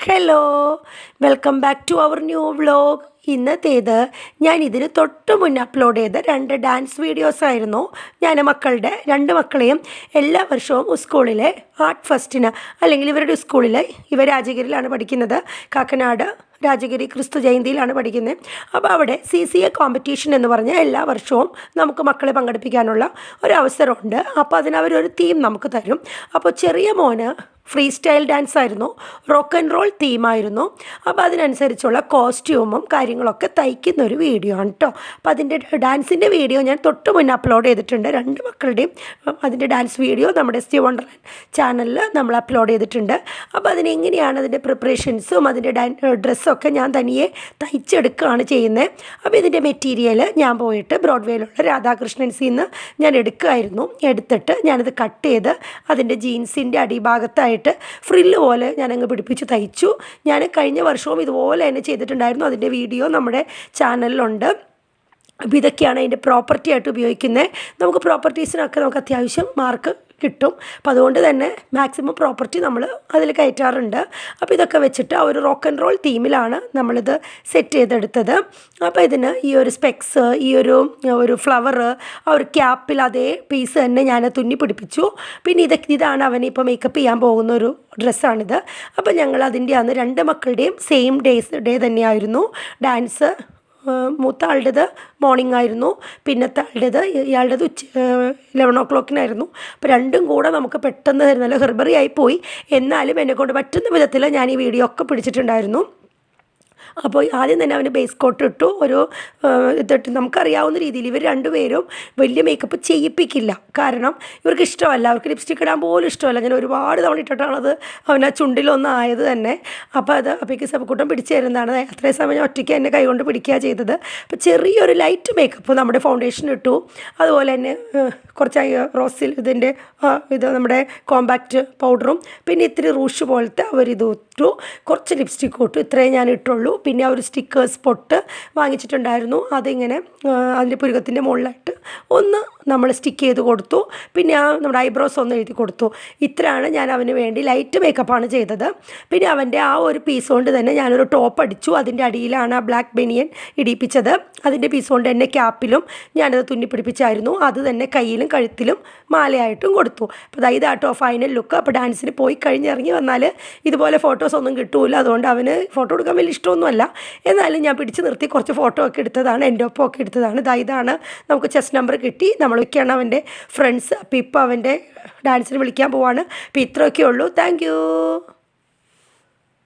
hello welcome back to our new vlog ഇന്നത്തേത് ഞാൻ ഇതിന് തൊട്ട് മുന്നേ അപ്ലോഡ് ചെയ്ത രണ്ട് ഡാൻസ് വീഡിയോസ് ആയിരുന്നു. ഞാൻ മക്കളുടെ രണ്ട് മക്കളെയും എല്ലാ വർഷവും സ്കൂളിലെ ആർട്ട് ഫസ്റ്റിന് അല്ലെങ്കിൽ ഇവരുടെ സ്കൂളിലെ ഇവ രാജഗിരിയിലാണ് പഠിക്കുന്നത്. കാക്കനാട് രാജഗിരി ക്രിസ്തു ജയന്തിയിലാണ് പഠിക്കുന്നത്. അപ്പോൾ അവിടെ സി സി എ കോമ്പറ്റീഷൻ എന്ന് പറഞ്ഞാൽ എല്ലാ വർഷവും നമുക്ക് മക്കളെ പങ്കെടുപ്പിക്കാനുള്ള ഒരു അവസരമുണ്ട്. അപ്പോൾ അതിനവരൊരു തീം നമുക്ക് തരും. അപ്പോൾ ചെറിയ മോന് ഫ്രീ സ്റ്റൈൽ ഡാൻസ് ആയിരുന്നു റോക്ക് ആൻഡ് റോൾ തീമായിരുന്നു അപ്പോൾ അതിനനുസരിച്ചുള്ള കോസ്റ്റ്യൂമും കാര്യങ്ങളൊക്കെ തയ്ക്കുന്ന ഒരു വീഡിയോ ആണ് കേട്ടോ അപ്പോൾ അതിന്റെ ഡാൻസിന്റെ വീഡിയോ ഞാൻ തൊട്ട് മുന്നേ അപ്ലോഡ് ചെയ്തിട്ടുണ്ട്. രണ്ട് മക്കളുടെയും അതിന്റെ ഡാൻസ് വീഡിയോ നമ്മുടെ എസ് വണ്ടർലാൻഡ് ചാനലിൽ നമ്മൾ അപ്ലോഡ് ചെയ്തിട്ടുണ്ട്. അപ്പോൾ അതിനെങ്ങനെയാണ് അതിന്റെ പ്രിപ്പറേഷൻസും അതിന്റെ ഡാൻ ഡ്രസ്സൊക്കെ ഞാൻ തനിയെ തയ്ച്ചെടുക്കുകയാണ് ചെയ്യുന്നത്. അപ്പോൾ ഇതിന്റെ മെറ്റീരിയൽ ഞാൻ പോയിട്ട് ബ്രോഡ്വേയിലുള്ള രാധാകൃഷ്ണൻസിൽ നിന്ന് ഞാൻ എടുക്കുമായിരുന്നു എടുത്തിട്ട് ഞാനത് കട്ട് ചെയ്ത് അതിന്റെ ജീൻസിന്റെ അടിഭാഗത്തായിട്ട് ഫ്രില്ല് പോലെ ഞാനങ്ങ് പിടിപ്പിച്ച് തയ്ച്ചു. ഞാൻ കഴിഞ്ഞ വർഷവും ഇതുപോലെ തന്നെ ചെയ്തിട്ടുണ്ടായിരുന്നു. അതിന്റെ വീഡിയോ നമ്മുടെ ചാനലിലുണ്ട്. അപ്പോൾ ഇതൊക്കെയാണ് അതിന്റെ പ്രോപ്പർട്ടി ആയിട്ട് ഉപയോഗിക്കുന്നത്. നമുക്ക് പ്രോപ്പർട്ടീസിനൊക്കെ നമുക്ക് അത്യാവശ്യം മാർക്ക് കിട്ടും. അപ്പോൾ അതുകൊണ്ട് തന്നെ മാക്സിമം പ്രോപ്പർട്ടി നമ്മൾ അതിൽ കയറ്റാറുണ്ട്. അപ്പോൾ ഇതൊക്കെ വെച്ചിട്ട് ആ ഒരു റോക്ക് ആൻഡ് റോൾ തീമിലാണ് നമ്മളിത് സെറ്റ് ചെയ്തെടുത്തത്. അപ്പോൾ ഇതിന് ഈ ഒരു സ്പെക്സ് ഈ ഒരു ഒരു ഫ്ലവർ ആ ഒരു ക്യാപ്പിൽ അതേ പീസ് തന്നെ ഞാൻ തുന്നി പിടിപ്പിച്ചു. പിന്നെ ഇതൊക്കെ ഇതാണ് അവനെ ഇപ്പോൾ മേക്കപ്പ് ചെയ്യാൻ പോകുന്ന ഒരു ഡ്രസ്സാണിത് അപ്പോൾ ഞങ്ങൾ അതിന്റെ അന്ന് രണ്ട് മക്കളുടെയും സെയിം ഡേയ്സ് ഡേ തന്നെയായിരുന്നു. ഡാൻസ് മൂത്ത ആളുടേത് മോർണിംഗ് ആയിരുന്നു. പിന്നത്തെ ആളുടേത് ഇയാളുടേത് ഉച്ച ലെവൻ ഓ ക്ലോക്കിനായിരുന്നു അപ്പോൾ രണ്ടും കൂടെ നമുക്ക് പെട്ടെന്ന് തന്നെ ഹെർബറി ആയി പോയി. എന്നാലും എന്നെക്കൊണ്ട് പറ്റുന്ന വിധത്തിൽ ഞാൻ ഈ വീഡിയോ ഒക്കെ പിടിച്ചിട്ടുണ്ടായിരുന്നു. അപ്പോൾ ആദ്യം തന്നെ അവന് ബേസ് കോട്ട് ഇട്ടു. ഒരു ഇതിട്ട് നമുക്കറിയാവുന്ന രീതിയിൽ ഇവർ രണ്ടുപേരും വലിയ മേക്കപ്പ് ചെയ്യിപ്പിക്കില്ല. കാരണം ഇവർക്ക് ഇഷ്ടമല്ല. അവർക്ക് ലിപ്സ്റ്റിക് ഇടാൻ പോലും ഇഷ്ടമല്ല. ഞാൻ ഒരുപാട് തവണ ഇട്ടിട്ടാണത് അവൻ ആ ചുണ്ടിലൊന്നായത് തന്നെ. അപ്പോൾ അത് അപ്പേക്ക് സബക്കൂട്ടം പിടിച്ചു തരുന്നതാണ്. അത്രയും സമയം ഒറ്റയ്ക്ക് എന്നെ കൈകൊണ്ട് പിടിക്കുക ചെയ്തത്. അപ്പോൾ ചെറിയൊരു ലൈറ്റ് മേക്കപ്പ് നമ്മുടെ ഫൗണ്ടേഷൻ ഇട്ടു. അതുപോലെ തന്നെ കുറച്ച് റോസിൽ ഇതിന്റെ ഇത് നമ്മുടെ കോമ്പാക്റ്റ് പൗഡറും പിന്നെ ഇത്തിരി റൂഷ് പോലത്തെ അവരിത് ഇട്ടു. കുറച്ച് ലിപ്സ്റ്റിക് ഇട്ടു. ഇത്രയും ഞാൻ ഇട്ടുള്ളൂ. പിന്നെ ആ ഒരു സ്റ്റിക്കേഴ്സ് പൊട്ട് വാങ്ങിച്ചിട്ടുണ്ടായിരുന്നു. അതിങ്ങനെ അതിന്റെ പുരുകത്തിന്റെ മുകളിലായിട്ട് ഒന്ന് നമ്മൾ സ്റ്റിക്ക് ചെയ്ത് കൊടുത്തു. പിന്നെ ആ നമ്മുടെ ഐബ്രോസ് ഒന്ന് എഴുതി കൊടുത്തു. ഇത്രയാണ് ഞാൻ അവന് വേണ്ടി ലൈറ്റ് മേക്കപ്പാണ് ചെയ്തത്. പിന്നെ അവന്റെ ആ ഒരു പീസ് കൊണ്ട് തന്നെ ഞാനൊരു ടോപ്പ് അടിച്ചു. അതിന്റെ അടിയിലാണ് ആ ബ്ലാക്ക് ബെനിയൻ ഇടിപ്പിച്ചത് അതിന്റെ പീസ് കൊണ്ട് തന്നെ ക്യാപ്പിലും ഞാനത് തുന്നിപ്പിടിപ്പിച്ചായിരുന്നു. അത് തന്നെ കയ്യിലും കഴുത്തിലും മാലയായിട്ടും കൊടുത്തു. അപ്പോൾ ഇതാട്ടോ ഫൈനൽ ലുക്ക് അപ്പോൾ ഡാൻസിന് പോയി കഴിഞ്ഞിറങ്ങി വന്നാൽ ഇതുപോലെ ഫോട്ടോസ് ഒന്നും കിട്ടൂല. അതുകൊണ്ട് അവന് ഫോട്ടോ എടുക്കാൻ വലിയ ഇഷ്ടമൊന്നുമല്ല എന്നാലും ഞാൻ പിടിച്ച് നിർത്തി കുറച്ച് ഫോട്ടോ ഒക്കെ എടുത്തതാണ് എന്റെ ഒപ്പം ഒക്കെ എടുത്തതാണ്. ഇതാ ഇതാണ് നമുക്ക് ചെസ് നമ്പർ കിട്ടി. നമ്മൾ ഒക്കെയാണ് അവന്റെ ഫ്രണ്ട്സ് അപ്പം ഇപ്പോൾ അവന്റെ ഡാൻസിന് വിളിക്കാൻ പോവാണ്. അപ്പോൾ ഇത്രയൊക്കെ ഉള്ളൂ. താങ്ക്